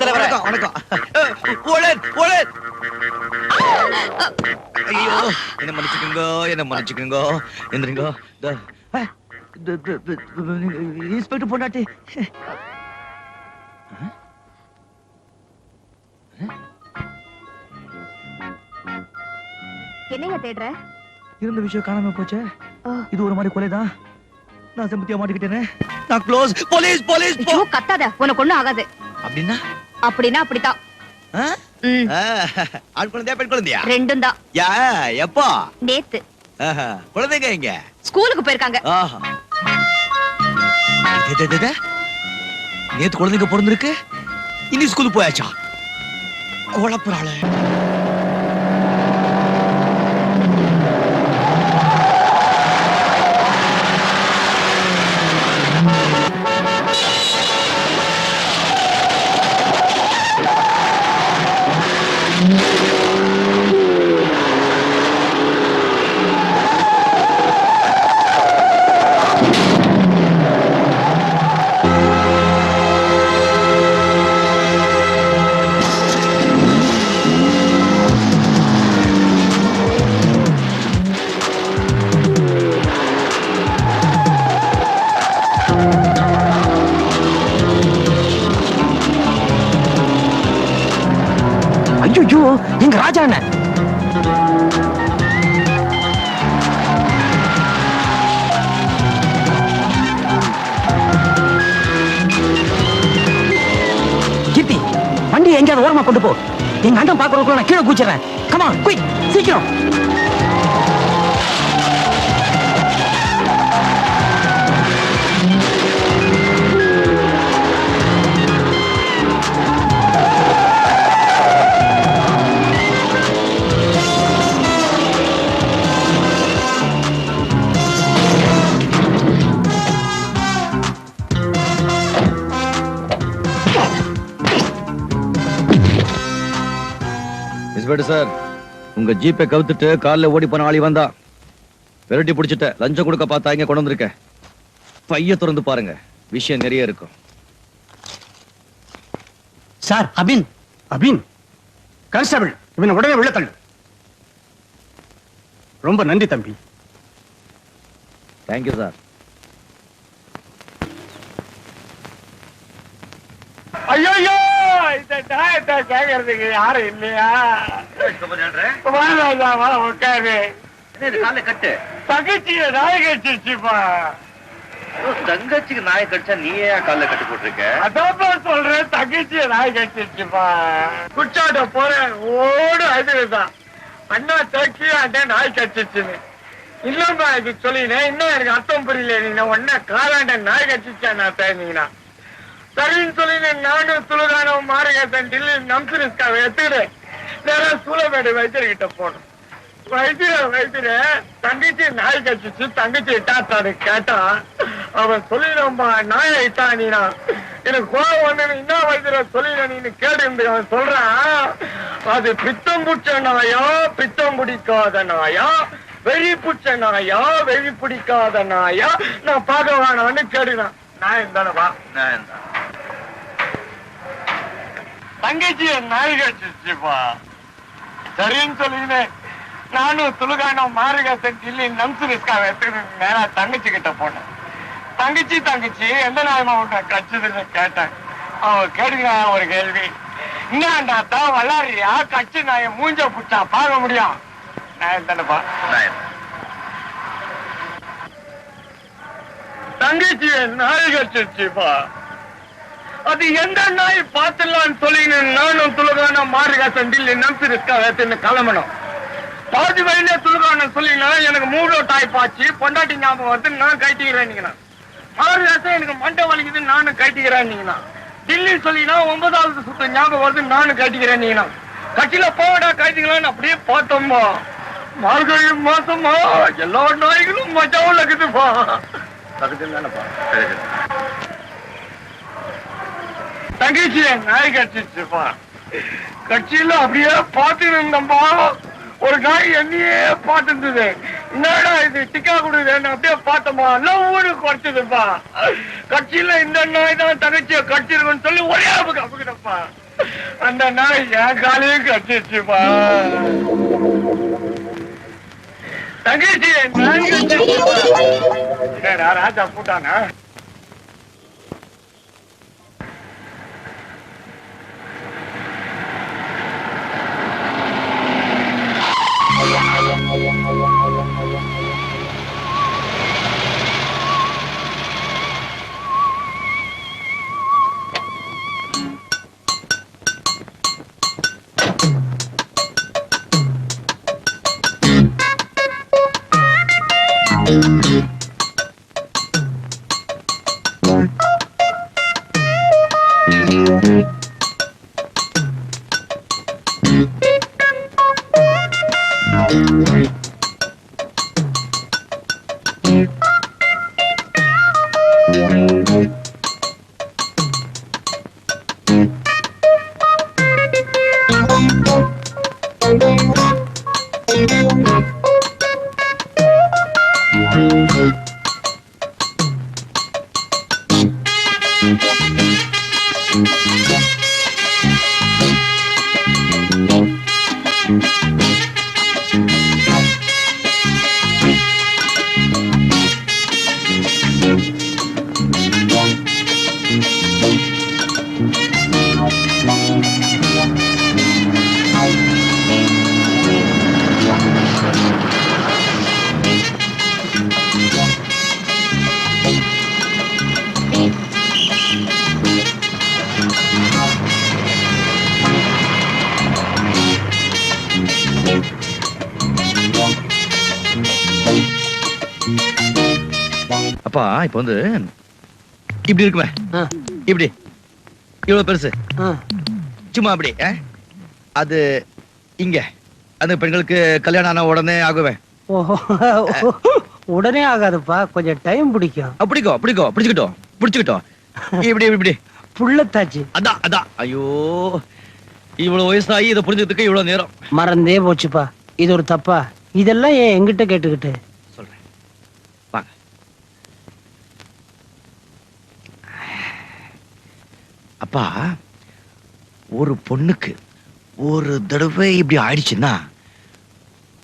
தலைவரே. வணக்கம் வணக்கம். ஓலன் ஓலன் ஐயோ என்ன மன்னிச்சுக்கோங்க என்ன மன்னிச்சுக்கோங்க. எந்திரிங்க. இன்ஸ்பெக்டர் பொண்டாட்டி. என்னைய தேடுற? இருந்த விஷயம் காணாம போச்சே. இது ஒரு மாதிரி கொலைதான். நான் செம்பத்தியா மாட்டிக்கிட்டேனே. நான் க்ளோஸ் போலீஸ் போலீஸ் கத்தாத. உனக்கு ஒண்ணும் ஆகாது. அப்படின்னா? அப்படின்னா அப்படித்தான். ஆண் குழந்தையா பெண் குழந்தையா? ரெண்டும் தான் யா எப்போ? நேத்து. குழந்தைங்க இங்க ஸ்கூலுக்கு போயிருக்காங்க. நேத்து குழந்தைங்க பிறந்திருக்கு. இனி ஸ்கூலுக்கு போயாச்சா? குழப்புறாளே. ஐயோ எங்க ராஜா என்ன? கீர்த்தி வண்டி எங்கேயாவது ஓரமா கொண்டு போ. எங்க அண்ணன் பாக்குறதுக்குள்ள நான் கீழே கூச்சிடுறேன் கமா குயிக் சீக்கிரம். Inspector sir. உங்க ஜீப்பை கவுத்துட்டு கால்ல ஓடி போன ஆளி வந்தா. விரட்டி பிடிச்சிட்ட லஞ்சம் கொடுக்க பார்த்தா இங்க கொண்டு வந்திருக்கேன் பைய திறந்து பாருங்க விஷயம் நிறைய இருக்கும். சார் அபின் அபின். கான்ஸ்டபிள் இவனை உடனே உள்ள தள்ளு. ரொம்ப நன்றி தம்பி. தேங்க்யூ சார் ஐயோ இந்த நியாயத்தை கேட்கறதுக்கு யாரும் இல்லையா? உட்காரு. கட்டு? தகச்சிய நாய் கட்சிச்சுப்பா தங்கச்சிக்கு நாயை கடிச்சா நீ ஏன் கால்ல கட்டி போட்டிருக்க? அதான்ப்பா சொல்றேன் தகச்சிய நாய் கட்சிச்சுப்பா குச்சாட்ட போறேன் ஓடு அதுதான். அண்ணா தக்கி அந்த நாய் கட்சிச்சுன்னு இல்லம்மா இது சொல்லினேன். இன்னும் எனக்கு அர்த்தம் புரியல நீங்க ஒன்ன காலாண்ட நாய் கட்சிச்சா நான் பேசுனீங்கன்னா? சரின்னு சொல்லி நானும் துளுகானம் மாரகத்தன் டில்லி நம்சுரிஸ்கா எடுத்துக்கிறேன் நேரம் சூளமேடு வைத்தியர்கிட்ட போனோம். வைத்திர வைத்திர தங்கச்சி நாய் கட்சிச்சு தங்கச்சி இட்டாத்தாரு கேட்டான் அவன் சொல்லிடும்பா நாயை இட்டானினா எனக்கு கோபம் வந்து என்ன வைத்திர சொல்லிட நீ கேட்டு இருந்து அவன் சொல்றான். அது பித்தம் புடிச்ச நாயா பித்தம் பிடிக்காத நாயா வெறி புடிச்ச நாயா வெறி பிடிக்காத நாயா. நான் பார்க்க வேணான்னு கேடுனான் நான் தானேப்பா தங்கச்சி நாய் கட்சிச்சுப்பா சரின்னு சொல்லினேன் நானும் துலுகானம் மாறுகாசன் சொல்லி நம்சுரிஸ்கா எடுத்துக்கிட்டு நேரா தங்கச்சி கிட்ட போனேன். தங்கச்சி தங்கச்சி எந்த நாயமா உன்னை கட்சிதுன்னு கேட்டேன். அவ கேடுங்க ஒரு கேள்வி. என்னடா தான் வளாரியா கட்சி நாய மூஞ்ச புச்சா பார்க்க முடியும் நான் தானேப்பா. தங்கச்சி நாய் கட்சிச்சுப்பா அது எந்த நாய் பார்த்துலான்னு சொல்லி நானும் துலகான மாறுகாசன் டில்லி நம்பிருக்கா வேத்துன்னு கிளம்பணும். பாதி வயல துலகான சொல்லினா எனக்கு மூடோ டாய் பாச்சு பொண்டாட்டி ஞாபகம் வந்து நான் கைட்டிக்கிறேன் மாறுகாசன் எனக்கு மண்டை வலிக்குது நானும் கைட்டிக்கிறேன் டில்லி சொல்லினா ஒன்பதாவது சுத்த ஞாபகம் வருது நானும் கைட்டிக்கிறேன் கட்சியில போவடா கைட்டிக்கலாம்னு அப்படியே பார்த்தோம்மா. மார்கழி மாசமா எல்லா நாய்களும் மஜாவில் இருக்குதுப்பா அதுக்கு தானேப்பா தங்கச்சிய நாய் கட்டிச்சுப்பா கட்சியில அப்படியே பார்த்து இருந்தம்பா ஒரு நாய் என்னையே பார்த்துருந்தது. என்னடா இது டிக்கா கொடுக்குதுன்னு அப்படியே பார்த்தோமா எல்லாம் ஊரு குறைச்சதுப்பா கட்சியில இந்த நாய் தான் தங்கச்சிய கட்சிருக்குன்னு சொல்லி ஒரே அப்படிப்பா அந்த நாய் என் காலையும் கட்டிச்சுப்பா தங்கச்சி நாய் கட்டிச்சுப்பா. ராஜா போட்டானா? அப்பா இப்ப வந்து இப்படி இருக்குமே. இப்படி. இவ்வளவு பெருசு. சும்மா அப்படி? அது இங்க. அந்த பெண்களுக்கு கல்யாணம் ஆன உடனே ஆகுவேன் ஓஹோ. உடனே ஆகாதுப்பா. கொஞ்சம் டைம் பிடிக்கும். அப்படிக்கோ அப்படிக்கோ பிடிச்சுக்கிட்டோம் பிடிச்சுக்கிட்டோம். இப்படி, இப்படி புள்ளத்தாச்சு. அதான் அதான். ஐயோ. இவ்வளவு வயசாகி இதை புரிஞ்சதுக்கு இவ்வளவு நேரம். மறந்தே போச்சுப்பா. இது ஒரு தப்பா? இதெல்லாம் ஏன் எங்கிட்ட கேட்டுக்கிட்டு சொல்றேன் வாங்க அப்பா ஒரு பொண்ணுக்கு ஒரு தடவை இப்படி ஆயிடுச்சுன்னா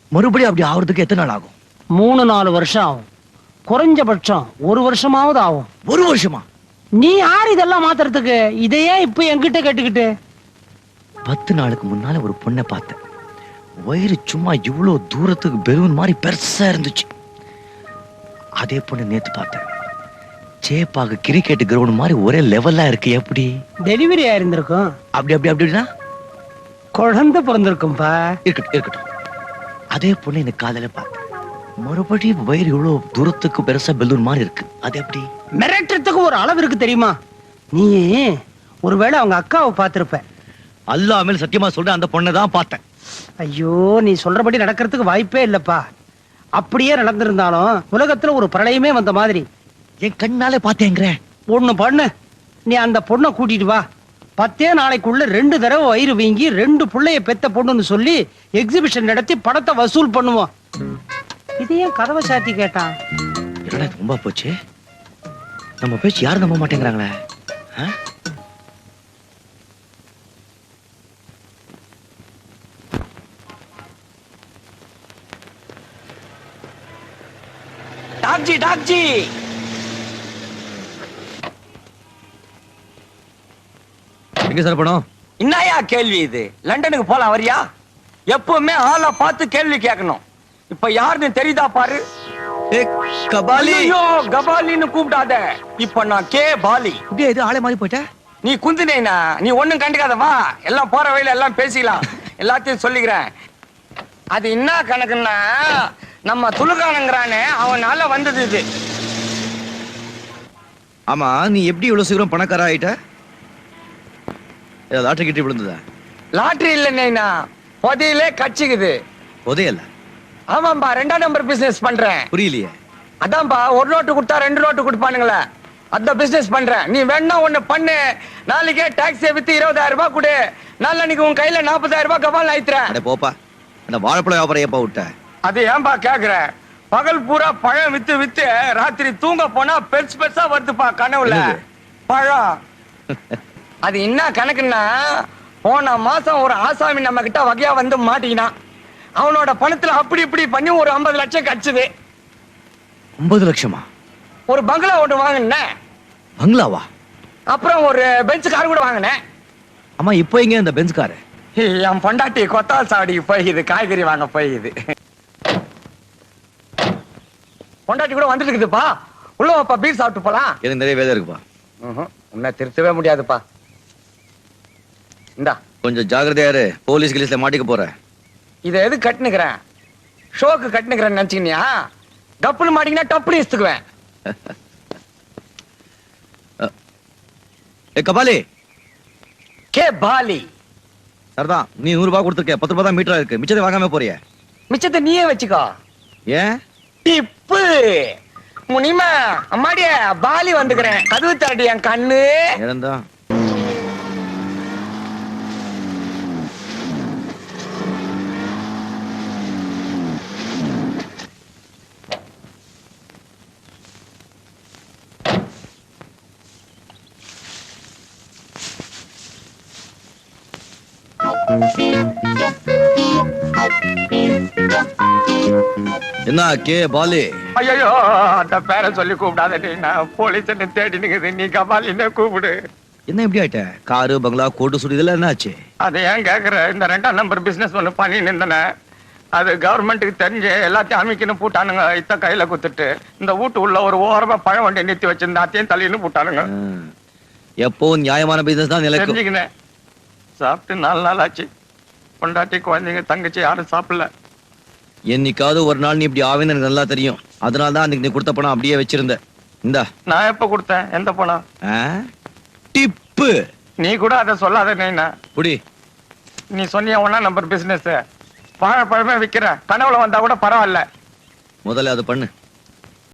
மறுபடியும் அப்படி ஆகுறதுக்கு எத்தனை நாள் ஆகும்? மூணு நாலு வருஷம் ஆகும். குறைஞ்சபட்சம் ஒரு வருஷமாவது ஆகும். ஒரு வருஷமா? நீ யார் இதெல்லாம் மாத்துறதுக்கு? இதையே இப்ப என்கிட்ட கேட்டுக்கிட்டு. பத்து நாளுக்கு முன்னால ஒரு பொண்ணை பார்த்தேன். வயிறு சும்மா இவ்வளவு தூரத்துக்கு பெலூன் மாதிரி பெருசா இருந்துச்சு. அதே பொண்ணு நேத்து பார்த்தேன். சேப்பாக கிரிக்கெட் கிரவுண்ட் மாதிரி ஒரே லெவலா இருக்கு எப்படி? டெலிவரி ஆயிருந்திருக்கும். அப்படி அப்படி அப்படின்னா? குழந்தை பிறந்திருக்கும்பா. இருக்கட்டும் இருக்கட்டும். அதே பொண்ணு எனக்கு காதல பார்த்தேன் மறுபடியும் வயிறு இவ்வளவு தூரத்துக்கு பெருசா பெலூன் மாதிரி இருக்கு. அது எப்படி? மிரட்டுறதுக்கு ஒரு அளவு இருக்கு தெரியுமா? நீ ஒருவேளை அவங்க அக்காவை பார்த்திருப்ப. அல்லாமல் சத்தியமா சொல்றேன் அந்த பொண்ணை தான் பார்த்தேன். ஐயோ நீ சொல்றபடி நடக்கிறதுக்கு வாய்ப்பே இல்லப்பா. அப்படியே நடந்திருந்தாலும் உலகத்துல ஒரு பிரளயமே வந்த மாதிரி. என் கண்ணாலே பார்த்தேங்கிறேன் ஒண்ணு பண்ணு. நீ அந்த பொண்ணை கூட்டிட்டு வா. பத்தே நாளைக்குள்ள ரெண்டு தடவை வயிறு வீங்கி ரெண்டு புள்ளைய பெத்த பொண்ணுன்னு சொல்லி எக்ஸிபிஷன் நடத்தி படத்தை வசூல் பண்ணுவோம். இது ஏன் கதவை சாத்தி கேட்டான் என்னடா இது ரொம்ப போச்சு? நம்ம பேச்சு யாரும் நம்ப மாட்டேங்கிறாங்களே? ஆ? டாக்ஜி டாக்ஜி! எங்க சார் என்னயா கேள்வி இது? லண்டனுக்கு போலாம் வரியா? எப்பவுமே ஆளை பார்த்து கேள்வி கேட்கணும். இப்ப யாருன்னு தெரியுதா பாரு? கபாலி. ஐயோ கபாலின்னு கூப்பிடாத. இப்ப நான் கே பாலி. இப்படியே இது ஆளே மாறி போயிட்ட? நீ குந்தினேனா? நீ ஒண்ணும் கண்டுக்காத வா. எல்லாம் போற வழியில எல்லாம் பேசிக்கலாம். எல்லாத்தையும் சொல்லிக்கிறேன். அது என்ன கணக்குன்னா நம்ம துலுக்கானங்கிறானே அவனால வந்தது இது. ஆமா நீ எப்படி இவ்வளவு சீக்கிரம் பணக்கார ஆயிட்ட? லாட்டரி கிட்டி விழுந்ததா? லாட்டரி இல்ல நைனா புதையிலே கட்சிக்குது உதயல்ல ஆமாம்பா ரெண்டாம் நம்பர் பிசினஸ் பண்றேன். புரியலையே. அதான்பா ஒரு நோட்டு கொடுத்தா ரெண்டு நோட்டு கொடுப்பானுங்களே. அந்த பிசினஸ் பண்றேன். நீ வேணா ஒண்ணு பண்ணு. நாளைக்கே டாக்ஸியை வித்து இருபதாயிரம் ரூபாய் கொடு. நாளைக்கு உன் கையில நாற்பதாயிரம் ரூபாய் கபால் ஆயித்துறேன். அட போப்பா அந்த வாழைப்பழ வியாபாரம் ஏப்பா விட்ட? அது ஏன்பா கேக்குற? பகல் பூரா பழம் வித்து வித்து ராத்திரி தூங்க போனா பெருசு பெருசா வருதுப்பா கனவுல? பழம். அது என்ன கணக்குன்னா போன மாசம் ஒரு ஆசாமி நம்ம கிட்ட வகையா வந்து மாட்டிக்கினான். அவனோட பணத்துல அப்படி இப்படி பண்ணி ஒரு ஐம்பது லட்சம் கச்சுது ஒன்பது லட்சமா? ஒரு பங்களா ஒன்று வாங்கினேன். பங்களாவா? அப்புறம் ஒரு பெஞ்ச் கார் கூட வாங்கினேன். அம்மா இப்போ எங்க இந்த பெஞ்ச் காரு? என் பொண்டாட்டி கொத்தால் சாவடி போயிது காய்கறி வாங்க போயிது. பொண்டாட்டி கூட வந்துட்டு இருக்குதுப்பா. உள்ள வாப்பா பீர் சாப்பிட்டு போலாம். எனக்கு நிறைய வேலை இருக்குப்பா. உன்னை திருத்தவே முடியாதுப்பா. இந்தா. கொஞ்சம் ஜாக்கிரதையா இரு. போலீஸ் கிலீஸ்ல மாட்டிக்க போற இதை எது கட்டுனுக்கிறேன்? ஷோக்கு கட்டுனுக்கிறேன்னு நினைச்சீங்கயா கப்புன்னு மாட்டிங்கன்னா டப்புனு இஸ்துக்குவேன் ஏ கபாலி. கே பாலி. சரிதான் நீ நூறு ரூபாய் கொடுத்துருக்க. பத்து ரூபாய் தான் மீட்டரா இருக்கு. மிச்சத்தை வாங்காம போறிய. மிச்சத்தை நீயே வச்சுக்கோ. ஏன்? டிப்பு. முனிமா அம்மாடிய பாலி வந்துக்கிறேன். கதவு தரடி என் கண்ணு. இறந்தா என்ன கே பாலி? ஐயோ அந்த பேரை சொல்லி கூப்பிடாத நீ நான் போலீஸ் தேடி நிக்குது. நீ கபாலின்னு கூப்பிடு. என்ன இப்படி ஆயிட்ட? காரு பங்களா கோட்டு சுடி இதெல்லாம் என்ன ஆச்சு அதை ஏன் கேக்குற? இந்த ரெண்டாம் நம்பர் பிசினஸ் ஒண்ணு பண்ணி நின்றன அது கவர்மெண்ட்டுக்கு தெரிஞ்சு எல்லாத்தையும் அமைக்கணும் பூட்டானுங்க. இத்த கையில குத்துட்டு இந்த வீட்டு உள்ள ஒரு ஓரமா பழம் வண்டி நிறுத்தி வச்சிருந்த அத்தையும் தள்ளின்னு பூட்டானுங்க. எப்பவும் நியாயமான பிசினஸ் தான் தெரிஞ்சுக்கினேன். சாப்பிட்டு நாலு நாள் ஆச்சு. பொண்டாட்டி குழந்தைங்க தங்கச்சி யாரும் சாப்பிடல. என்னைக்காவது ஒரு நாள் நீ இப்படி ஆவேன்னு எனக்கு நல்லா தெரியும். அதனால தான் அன்னைக்கு நீ கொடுத்த பணம் அப்படியே வச்சிருந்த. இந்தா. நான் எப்ப கொடுத்தேன்? எந்த பணம்? டிப்பு. நீ கூட அதை சொல்லாத நீனா. புடி நீ சொன்னிய ஒன்னா நம்பர் பிசினஸ் வாழைப்பழமே விக்கிற கனவுல வந்தா கூட பரவாயில்ல. முதல்ல அது பண்ணு.